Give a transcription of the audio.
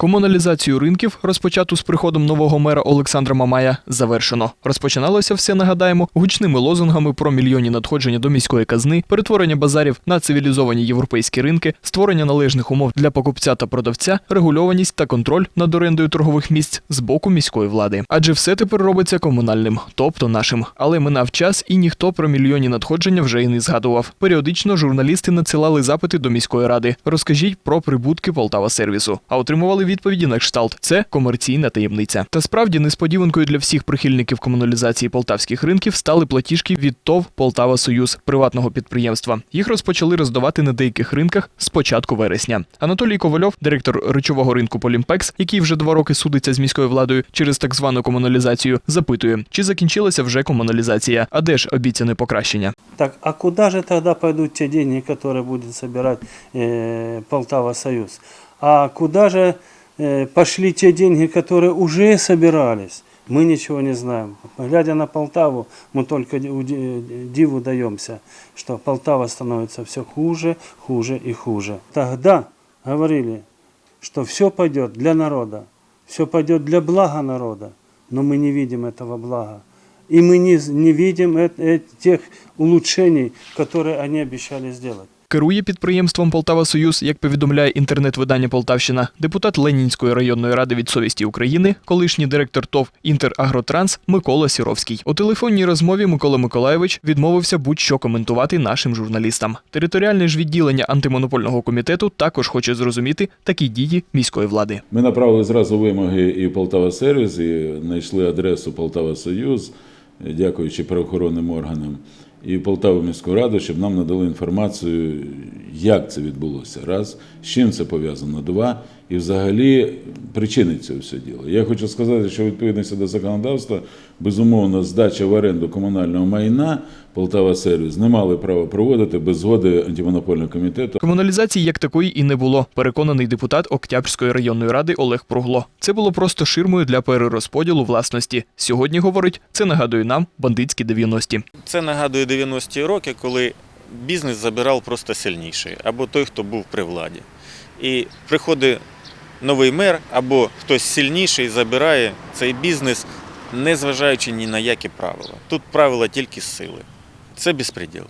Комуналізацію ринків, розпочату з приходом нового мера Олександра Мамая, завершено. Розпочиналося все, нагадаємо, гучними лозунгами про мільйонні надходження до міської казни, перетворення базарів на цивілізовані європейські ринки, створення належних умов для покупця та продавця, регульованість та контроль над орендою торгових місць з боку міської влади. Адже все тепер робиться комунальним, тобто нашим. Але минав час, і ніхто про мільйонні надходження вже й не згадував. Періодично журналісти надсилали запити до міської ради. Розкажіть про прибутки Полтава сервісу. А отримували відповіді на кшталт. Це комерційна таємниця. Та справді несподіванкою для всіх прихильників комуналізації полтавських ринків стали платіжки від ТОВ Полтава Союз приватного підприємства. Їх розпочали роздавати на деяких ринках з початку вересня. Анатолій Ковальов, директор речового ринку Полімпекс, який вже два роки судиться з міською владою через так звану комуналізацію, запитує, чи закінчилася вже комуналізація, а де ж обіцяне покращення. Так, а куда же тогда пойдут те деньги, которые будет собирать э, Полтава Союз? А куда же э, пошли те деньги, которые уже собирались? Мы ничего не знаем. Глядя на Полтаву, мы только диву даемся, что Полтава становится все хуже, хуже и хуже. Тогда говорили, что все пойдет для народа, все пойдет для блага народа, но мы не видим этого блага. И мы не, не видим э- э- тех улучшений, которые они обещали сделать. Керує підприємством Полтава Союз, як повідомляє інтернет-видання Полтавщина, депутат Ленінської районної ради від совісті України, колишній директор ТОВ Інтерагротранс Микола Сіровський. У телефонній розмові Микола Миколайович відмовився будь-що коментувати нашим журналістам. Територіальне ж відділення антимонопольного комітету також хоче зрозуміти такі дії міської влади. Ми направили зразу вимоги і Полтава Сервіс, і знайшли адресу Полтава Союз, дякуючи правоохоронним органам, і Полтаву міську раду, щоб нам надали інформацію, як це відбулося. Раз, з чим це пов'язано, два, і взагалі причини цього всього діла. Я хочу сказати, що відповідності до законодавства, безумовно, здача в оренду комунального майна Полтава Сервіс не мали права проводити без згоди антимонопольного комітету. Комуналізації як такої і не було. Переконаний депутат Октябрської районної ради Олег Пругло. Це було просто ширмою для перерозподілу власності. Сьогодні говорить, це нагадує нам бандитські 90-ті. Це нагадує 90-ті роки, коли бізнес забирав просто сильніший, або той, хто був при владі. І приходить новий мер, або хтось сильніший забирає цей бізнес, не зважаючи ні на які правила. Тут правила тільки сили. Це безпреділ.